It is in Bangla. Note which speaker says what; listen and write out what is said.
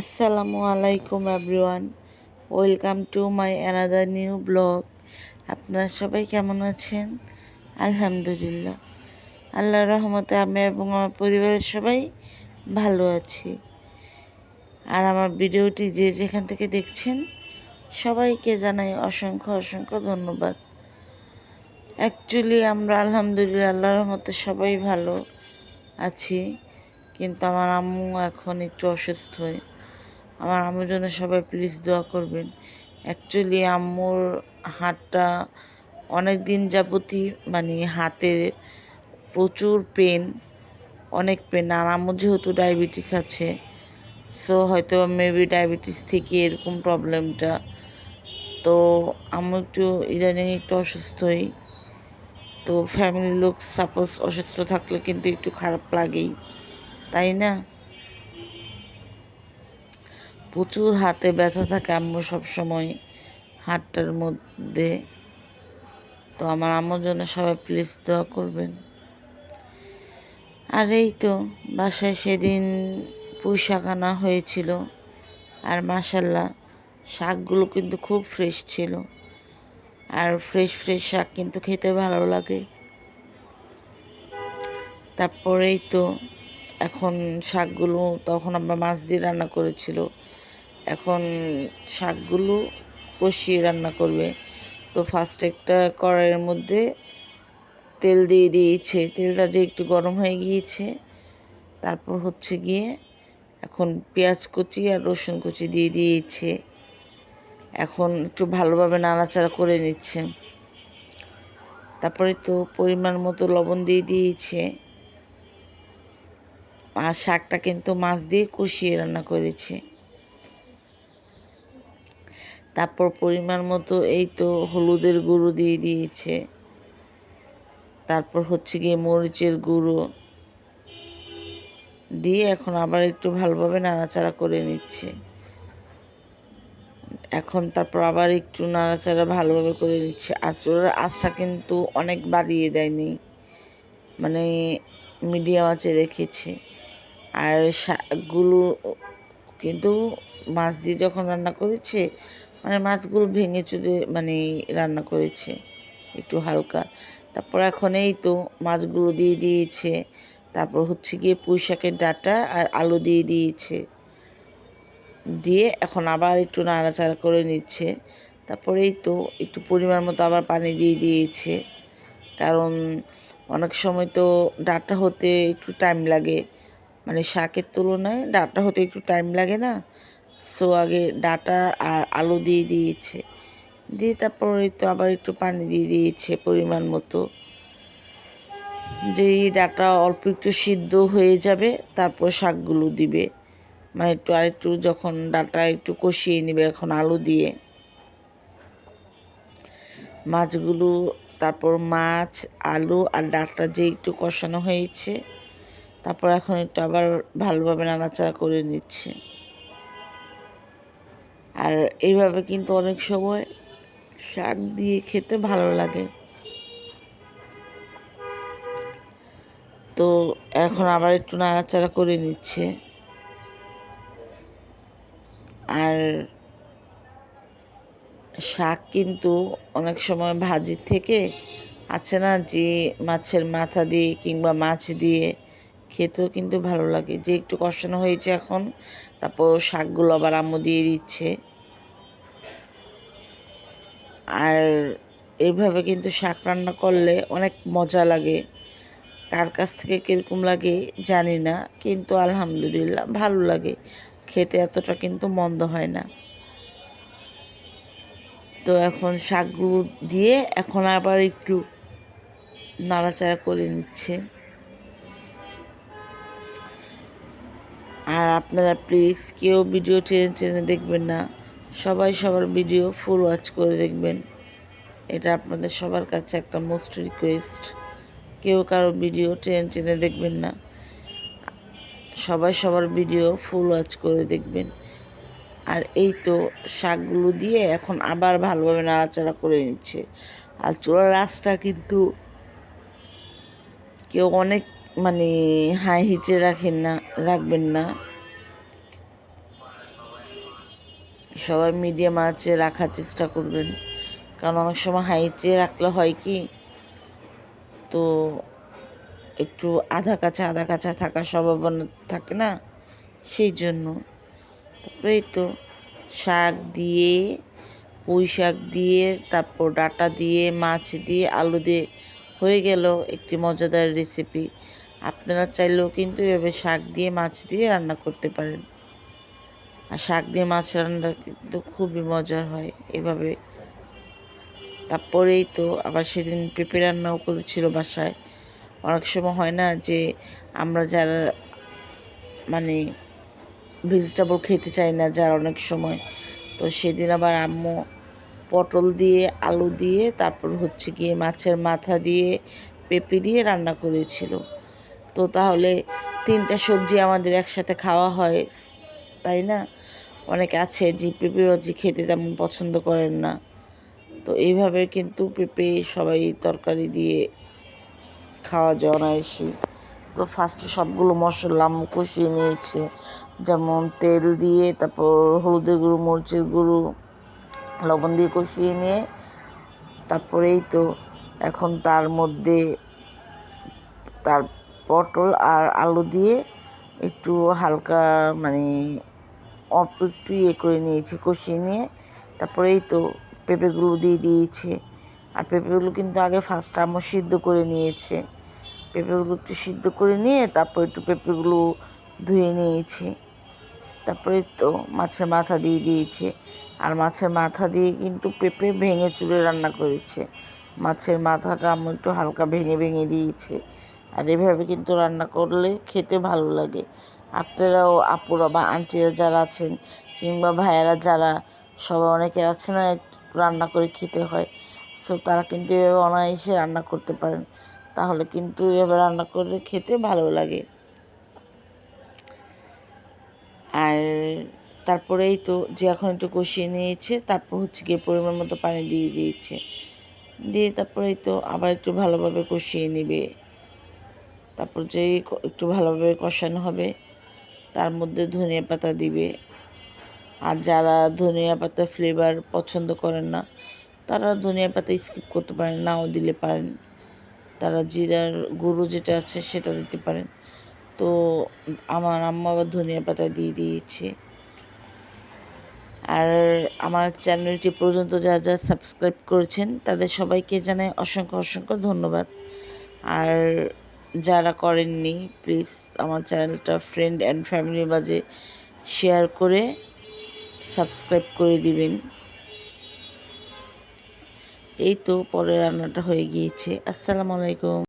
Speaker 1: আসসালামু আলাইকুম everyone welcome to my another new blog আপনারা সবাই কেমন আছেন? আলহামদুলিল্লাহ। আল্লাহ রহমতে আমি এবং আমার পরিবারের সবাই ভালো আছি। আর আমার ভিডিওটি যে যেখান থেকে দেখছেন, সবাইকে জানাই অসংখ্য অসংখ্য ধন্যবাদ। অ্যাকচুয়ালি আমরা আলহামদুলিল্লাহ আল্লাহ রহমতে সবাই ভালো আছি। কিন্তু আমার আম্মু এখন একটু অসুস্থ হয়ে আমার আম্মুর জন্য সবাই প্লিজ দোয়া করবেন। অ্যাকচুয়ালি আম্মুর হাতটা অনেক দিন যাবতই মানে হাতের প্রচুর পেন অনেক পেন আর আম্মুর যেহেতু ডায়াবেটিস আছে সো হয়তো মেবি ডায়াবেটিস থেকে এরকম প্রবলেমটা তো আম্মু একটু ইদানিং একটু অসুস্থই, তো ফ্যামিলির লোক সাপোজ অসুস্থ থাকলে কিন্তু একটু খারাপ লাগেই, তাই না? প্রচুর হাতে ব্যথা থাকে আম্মু সবসময় হাতটার মধ্যে। তো আমার আম্মুর জন্য সবাই প্লিজ দোয়া করবেন। আর এই তো, বাসায় সেদিন পুঁই শাক আনা হয়েছিল। আর মাসাল্লাহ শাকগুলো কিন্তু খুব ফ্রেশ ছিল। আর ফ্রেশ ফ্রেশ শাক কিন্তু খেতে ভালো লাগে। তারপরেই তো, এখন শাকগুলো তখন আমরা মাছ দিয়ে রান্না করেছিল। এখন শাকগুলো কষিয়ে রান্না করবে। তো ফার্স্ট একটা কড়াইয়ের মধ্যে তেল দিয়ে দিয়েছে। তেলটা যে একটু গরম হয়ে গিয়েছে, তারপর হচ্ছে গিয়ে এখন পেঁয়াজ কুচি আর রসুন কুচি দিয়ে দিয়েছে। এখন একটু ভালোভাবে নাড়াচাড়া করে নিচ্ছে। তারপরে তো পরিমাণ মতো লবণ দিয়ে দিয়েছে। আর শাকটা কিন্তু মাছ দিয়ে কষিয়ে রান্না করেছে। তারপর পরিমাণ মতো এই তো হলুদের গুঁড়ো দিয়ে দিয়েছে। তারপর হচ্ছে গিয়ে মরিচের গুঁড়ো দিয়ে এখন আবার একটু ভালোভাবে নাড়াচাড়া করে নিচ্ছে। এখন তারপর আবার একটু নাড়াচাড়া ভালোভাবে করে নিচ্ছে। আর চোরের আঁচটা কিন্তু অনেক বাড়িয়ে দেয়নি। মানে মিডিয়াম আঁচে রেখেছে। আর শাকগুলো কিন্তু মাছ দিয়ে যখন রান্না করেছে মানে মাছগুলো ভেঙে চুরে মানে রান্না করেছে, একটু হালকা। তারপর এখন এই তো মাছগুলো দিয়ে দিয়েছে, তারপর হচ্ছে গিয়ে পুঁই শাকের ডাটা আর আলু দিয়ে দিয়েছে। দিয়ে এখন আবার একটু নাড়াচাড়া করে নিচ্ছে। তারপরেই তো একটু পরিমাণ মতো আবার পানি দিয়ে দিয়েছে। কারণ অনেক সময় তো ডাটা হতে একটু টাইম লাগে। মানে শাকের তুলনায় ডাটা হতে একটু টাইম লাগে না। সো আগে ডাটা আর আলু দিয়ে দিয়েছে। দিয়ে তারপর তো আবার একটু পানি দিয়ে দিয়েছে পরিমাণ মতো। যেই ডাটা অল্প একটু সিদ্ধ হয়ে যাবে, তারপর শাকগুলো দিবে। মানে একটু আরেকটু যখন ডাটা একটু কষিয়ে নেবে, এখন আলু দিয়ে। মাছগুলো, তারপর মাছ, আলু আর ডাটা যে একটু কষানো হয়েছে, তারপর এখন একটু আবার ভালোভাবে নাড়াচাড়া করে নিচ্ছে। আর এইভাবে কিন্তু অনেক সময় শাক দিয়ে খেতে ভালো লাগে। তো এখন আবার একটু নাড়াচাড়া করে নিচ্ছে। আর শাক কিন্তু অনেক সময় ভাজির থেকে আছে না যে মাছের মাথা দিয়ে কিংবা মাছ দিয়ে খেতেও কিন্তু ভালো লাগে। যে একটু কষানো হয়েছে এখন, তারপর শাকগুলো আবার আম্মু দিয়ে দিচ্ছে। আর এইভাবে কিন্তু শাক রান্না করলে অনেক মজা লাগে। কার কাছ থেকে কীরকম লাগে জানি না, কিন্তু আলহামদুলিল্লাহ ভালো লাগে। খেতে এতটা কিন্তু মন্দ হয় না। তো এখন শাকগুলো দিয়ে এখন আবার একটু নাড়াচাড়া করে নিচ্ছে। আর আপনারা প্লিজ কেউ ভিডিও টেনে টেনে দেখবেন না। সবাই সবার ভিডিও ফুল ওয়াচ করে দেখবেন। এটা আপনাদের সবার কাছে একটা মোস্ট রিকোয়েস্ট কেউ কারও ভিডিও টেনে টেনে দেখবেন না। সবাই সবার ভিডিও ফুল ওয়াচ করে দেখবেন। আর এই তো শাকগুলো দিয়ে এখন আবার ভালোভাবে নাড়াচাড়া করে নিচ্ছে। আর চোলা রাসটা কিন্তু কেউ অনেক মানে হাই হিটে রাখেন না, রাখবেন না। সবাই মিডিয়াম আঁচে রাখার চেষ্টা করবেন। কারণ অনেক সময় হাইটে রাখলে হয় কি, তো একটু আধা কাঁচা আধা কাঁচা থাকার সম্ভাবনা থাকে না, সেই জন্য। তারপরে তো শাক দিয়ে, পুঁই শাক দিয়ে, তারপর ডাটা দিয়ে, মাছ দিয়ে, আলু দিয়ে হয়ে গেল একটি মজাদার রেসিপি আপনারা চাইলেও কিন্তু এভাবে শাক দিয়ে মাছ দিয়ে রান্না করতে পারেন। আর শাক দিয়ে মাছ রান্না কিন্তু খুবই মজার হয় এভাবে। তারপরেই তো আবার সেদিন পেঁপে রান্নাও করেছিল বাসায়। অনেক সময় হয় না যে আমরা যারা মানে ভেজিটেবল খেতে চাই না যার অনেক সময়, তো সেদিন আবার আম্মু পটল দিয়ে, আলু দিয়ে, তারপর হচ্ছে গিয়ে মাছের মাথা দিয়ে পেঁপে দিয়ে রান্না করেছিল। তো তাহলে তিনটা সবজি আমাদের একসাথে খাওয়া হয়, তাই না? অনেকে আছে যে পেঁপে ভাজি খেতে তেমন পছন্দ করেন না। তো এইভাবে কিন্তু পেঁপে সবাই তরকারি দিয়ে খাওয়া যায় অনায়াসই তো ফার্স্টে সবগুলো মশলা কষিয়ে নিয়েছে। যেমন তেল দিয়ে, তারপর হলুদের গুঁড়ো, মরিচের গুঁড়ো, লবণ দিয়ে কষিয়ে নিয়ে, তারপরেই তো এখন তার মধ্যে তার পটল আর আলু দিয়ে একটু হালকা মানে অল্প একটু ইয়ে করে নিয়েছি, কষিয়ে নিয়ে। তারপরে এই তো পেঁপেগুলো দিয়ে দিয়েছে। আর পেঁপেগুলো কিন্তু আগে ফার্স্ট আম্মু সিদ্ধ করে নিয়েছে। পেঁপেগুলো একটু সিদ্ধ করে নিয়ে তারপর একটু পেঁপেগুলো ধুয়ে নিয়েছি। তারপরে তো মাছের মাথা দিয়ে দিয়েছে। আর মাছের মাথা দিয়ে কিন্তু পেঁপে ভেঙে চুলে রান্না করেছে। মাছের মাথাটা আমি একটু হালকা ভেঙে ভেঙে দিয়েছে। আর এভাবে কিন্তু রান্না করলে খেতে ভালো লাগে। আপনারাও আপুরা বা আন্টিরা যারা আছেন কিংবা ভাইয়েরা যারা, সবাই অনেকে আছে না রান্না করে খেতে হয়। সো তারা কিন্তু এভাবে অনায়াসে রান্না করতে পারেন। তাহলে কিন্তু এভাবে রান্না করে খেতে ভালো লাগে। আর তারপরেই তো যে এখন একটু কষিয়ে নিয়েছে, তারপর হচ্ছে গিয়ে পরিমাণ মতো পানি দিয়ে দিয়েছে। দিয়ে তারপরেই তো আবার একটু ভালোভাবে কষিয়ে নেবে। তারপর যে একটু ভালোভাবে কষানো হবে, তার মধ্যে ধনিয়া পাতা দিবে। আর যারা ধনিয়া পাতা ফ্লেভার পছন্দ করেন না, তারা ধনিয়া পাতা স্কিপ করতে পারেন, নাও দিলে পারেন। তারা জিরার গুঁড়ো যেটা আছে সেটা দিতে পারেন। তো আমার আম্মা আবার ধনিয়া পাতা দিয়ে দিয়েছে। আর আমার চ্যানেলটি পর্যন্ত যা যা সাবস্ক্রাইব করেছেন, তাদের সবাইকে জানাই অসংখ্য অসংখ্য ধন্যবাদ। আর যারা করেননি প্লিজ আমার চ্যানেলটা ফ্রেন্ড অ্যান্ড ফ্যামিলির মাঝে শেয়ার করে সাবস্ক্রাইব করে দিবেন। এই তো পরে রান্নাটা হয়ে গিয়েছে। আসসালামু আলাইকুম।